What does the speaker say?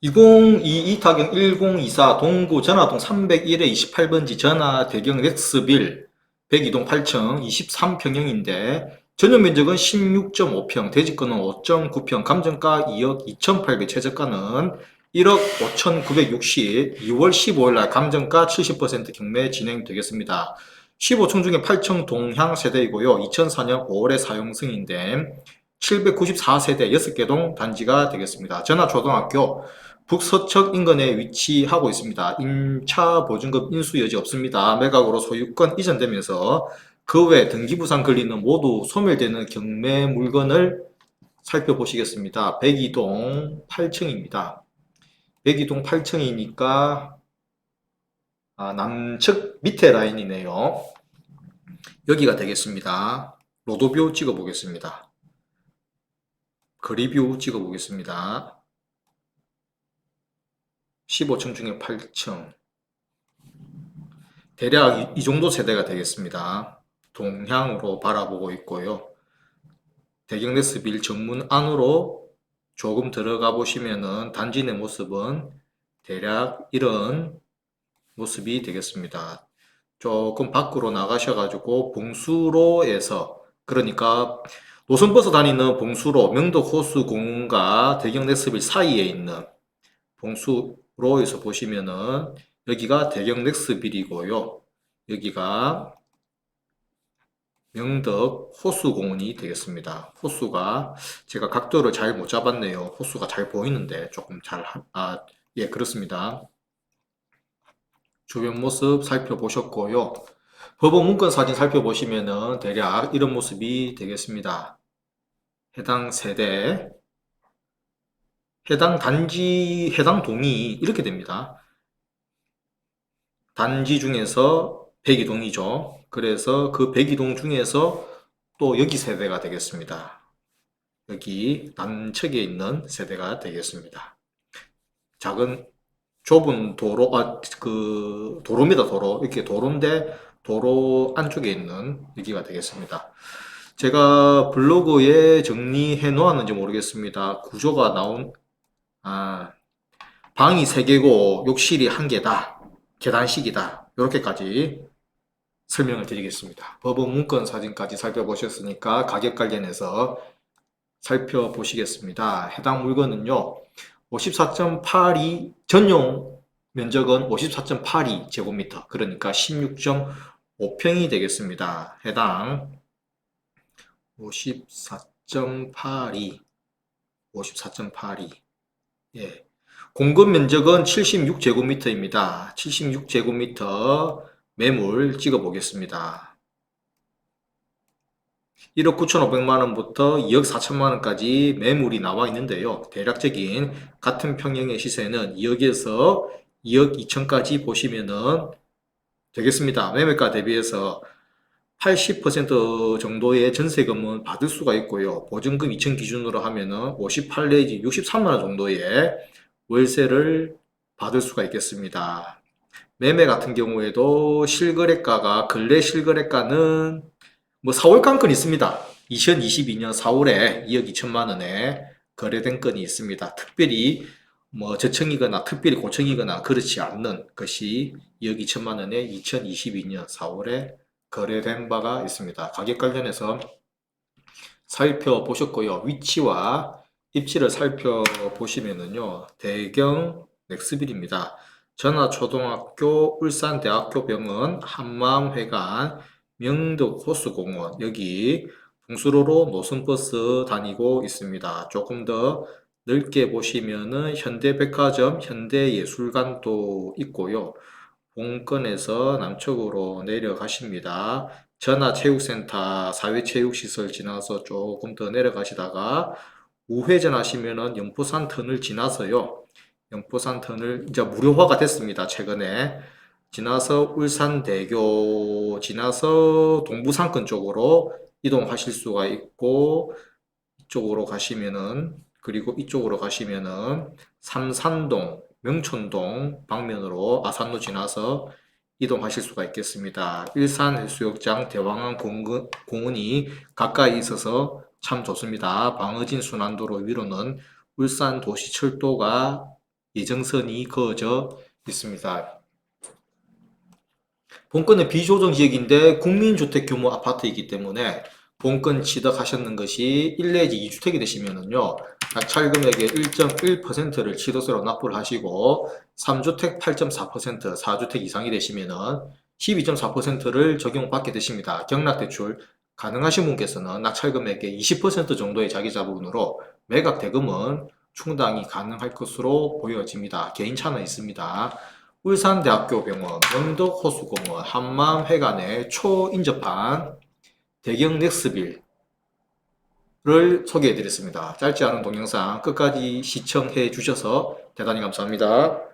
2022 타경 1024 동구 전화동 301에 28번지 전화 대경 렉스빌 102동 8층 23평형인데 전용 면적은 16.5평, 대지권은 5.9평, 감정가 2억 2,800, 최저가는 1억 5,960, 2월 15일 날 감정가 70% 경매 진행되겠습니다. 15층 중에 8층 동향 세대이고요. 2004년 5월에 사용 승인된 794세대 6개 동 단지가 되겠습니다. 전화초등학교 북서측 인근에 위치하고 있습니다. 임차 보증금 인수 여지 없습니다. 매각으로 소유권 이전되면서 그 외 등기부상 걸리는 모두 소멸되는 경매 물건을 살펴보시겠습니다. 102동 8층입니다. 102동 8층이니까 아, 남측 밑에 라인이네요. 여기가 되겠습니다. 로도뷰 찍어 보겠습니다. 거리뷰 찍어 보겠습니다. 15층 중에 8층. 대략 이, 이 정도 세대가 되겠습니다. 동향으로 바라보고 있고요. 대경레스 빌 정문 안으로 조금 들어가 보시면은 단지 내 모습은 대략 이런 모습이 되겠습니다. 조금 밖으로 나가셔가지고 봉수로에서 그러니까 노선버스 다니는 봉수로 명덕 호수 공원과 대경레스빌 사이에 있는 봉수 로에서 보시면은 여기가 대경렉스빌이고요. 여기가 명덕 호수공원이 되겠습니다. 호수가 제가 각도를 잘 못 잡았네요. 호수가 잘 보이는데 조금 잘, 하- 아, 예, 그렇습니다. 주변 모습 살펴보셨고요. 법원 문건 사진 살펴보시면은 대략 이런 모습이 되겠습니다. 해당 세대, 해당 단지, 해당 동이 이렇게 됩니다. 단지 중에서 102동이죠. 그래서 그 102동 중에서 또 여기 세대가 되겠습니다. 여기 남측에 있는 세대가 되겠습니다. 작은 좁은 도로, 아, 그 도로입니다. 도로. 이렇게 도로인데 도로 안쪽에 있는 여기가 되겠습니다. 제가 블로그에 정리해 놓았는지 모르겠습니다. 구조가 나온 아, 방이 3개고 욕실이 1개다. 계단식이다. 이렇게까지 설명을 드리겠습니다. 법원 문건 사진까지 살펴보셨으니까 가격 관련해서 살펴보시겠습니다. 해당 물건은요. 54.82 전용 면적은 54.82 제곱미터 그러니까 16.5평이 되겠습니다. 해당 54.82 54.82 예. 공급 면적은 76제곱미터입니다. 76제곱미터 매물 찍어 보겠습니다. 1억 9,500만 원부터 2억 4천만 원까지 매물이 나와 있는데요. 대략적인 같은 평형의 시세는 2억에서 2억 2천까지 보시면은 되겠습니다. 매매가 대비해서 80% 정도의 전세금은 받을 수가 있고요. 보증금 2천 기준으로 하면은 58 내지 63만 원 정도의 월세를 받을 수가 있겠습니다. 매매 같은 경우에도 실거래가가 근래 실거래가는 뭐 4월 건 있습니다. 2022년 4월에 2억 2천만 원에 거래된 건이 있습니다. 특별히 뭐 저층이거나 특별히 고층이거나 그렇지 않는 것이 2억 2천만 원에 2022년 4월에 거래된 바가 있습니다. 가격 관련해서 살펴보셨고요. 위치와 입지를 살펴보시면은요. 대경 넥스빌입니다. 전화초등학교, 울산대학교 병원, 한마음회관, 명덕 호수공원 여기 봉수로로 노선버스 다니고 있습니다. 조금 더 넓게 보시면은 현대백화점, 현대예술관도 있고요. 본건에서 남쪽으로 내려가십니다. 전화체육센터, 사회체육시설 지나서 조금 더 내려가시다가 우회전 하시면은 영포산 터널 지나서요. 영포산 터널 이제 무료화가 됐습니다. 최근에. 지나서 울산대교 지나서 동부상권 쪽으로 이동하실 수가 있고 이쪽으로 가시면은 그리고 이쪽으로 가시면은 삼산동, 명촌동 방면으로 아산로 지나서 이동하실 수가 있겠습니다. 일산해수욕장 대왕항 공원, 공원이 가까이 있어서 참 좋습니다. 방어진 순환도로 위로는 울산 도시철도가 예정선이 그어져 있습니다. 본건은 비조정 지역인데 국민주택 규모 아파트이기 때문에 본건 취득하셨는 것이 1 내지 2주택이 되시면은요. 낙찰 금액의 1.1%를 취득세로 납부를 하시고 3주택 8.4%, 4주택 이상이 되시면은 12.4%를 적용받게 되십니다. 경락대출 가능하신 분께서는 낙찰 금액의 20% 정도의 자기 자본으로 매각 대금은 충당이 가능할 것으로 보여집니다. 개인차는 있습니다. 울산대학교 병원, 명덕호수공원, 한마음회관의 초인접한 대경 넥스빌 를 소개해 드렸습니다. 짧지 않은 동영상 끝까지 시청해 주셔서 대단히 감사합니다.